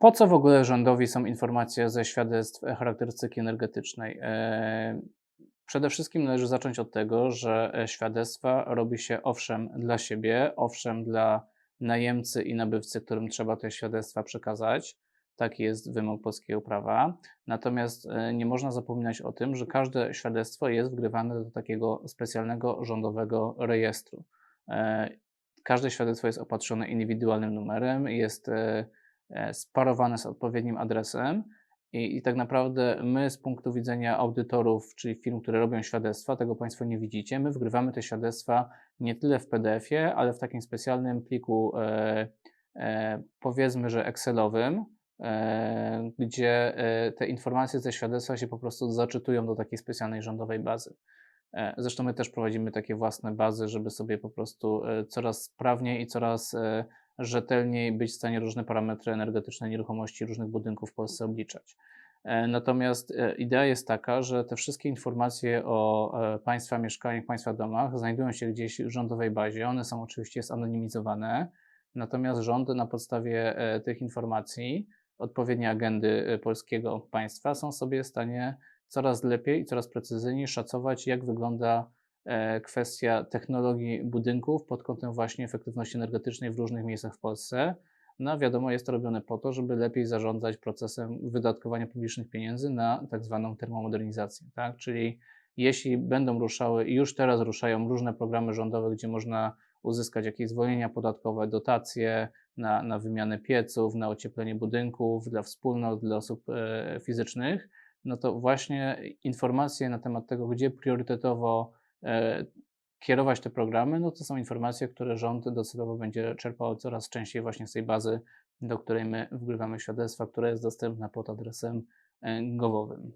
Po co w ogóle rządowi są informacje ze świadectw charakterystyki energetycznej? E, Przede wszystkim należy zacząć od tego, że e, świadectwa robi się owszem dla siebie, owszem dla najemcy i nabywcy, którym trzeba te świadectwa przekazać. Taki jest wymóg polskiego prawa. Natomiast e, nie można zapominać o tym, że każde świadectwo jest wgrywane do takiego specjalnego rządowego rejestru. Każde świadectwo jest opatrzone indywidualnym numerem, jest sparowane z odpowiednim adresem. I, I tak naprawdę my z punktu widzenia audytorów, czyli firm, które robią świadectwa, tego Państwo nie widzicie. My wgrywamy te świadectwa nie tyle w PDF-ie, ale w takim specjalnym pliku, e, e, powiedzmy, że Excelowym, e, gdzie e, te informacje ze świadectwa się po prostu zaczytują do takiej specjalnej rządowej bazy. E, Zresztą my też prowadzimy takie własne bazy, żeby sobie po prostu e, coraz sprawniej i coraz e, rzetelniej być w stanie różne parametry energetyczne nieruchomości różnych budynków w Polsce obliczać. E, Natomiast e, idea jest taka, że te wszystkie informacje o e, Państwa mieszkaniach, Państwa domach znajdują się gdzieś w rządowej bazie. One są oczywiście zanonimizowane, natomiast rząd na podstawie tych informacji, odpowiednie agendy polskiego państwa są sobie w stanie coraz lepiej i coraz precyzyjniej szacować, jak wygląda kwestia technologii budynków pod kątem właśnie efektywności energetycznej w różnych miejscach w Polsce. No wiadomo, jest to robione po to, żeby lepiej zarządzać procesem wydatkowania publicznych pieniędzy na tak zwaną termomodernizację, tak? Czyli jeśli będą ruszały i już teraz ruszają różne programy rządowe, gdzie można uzyskać jakieś zwolnienia podatkowe, dotacje na, na wymianę pieców, na ocieplenie budynków dla wspólnot, dla osób e, fizycznych, no to właśnie informacje na temat tego, gdzie priorytetowo e, kierować te programy, no to są informacje, które rząd docelowo będzie czerpał coraz częściej właśnie z tej bazy, do której my wgrywamy świadectwa, która jest dostępna pod adresem e, gov-owym.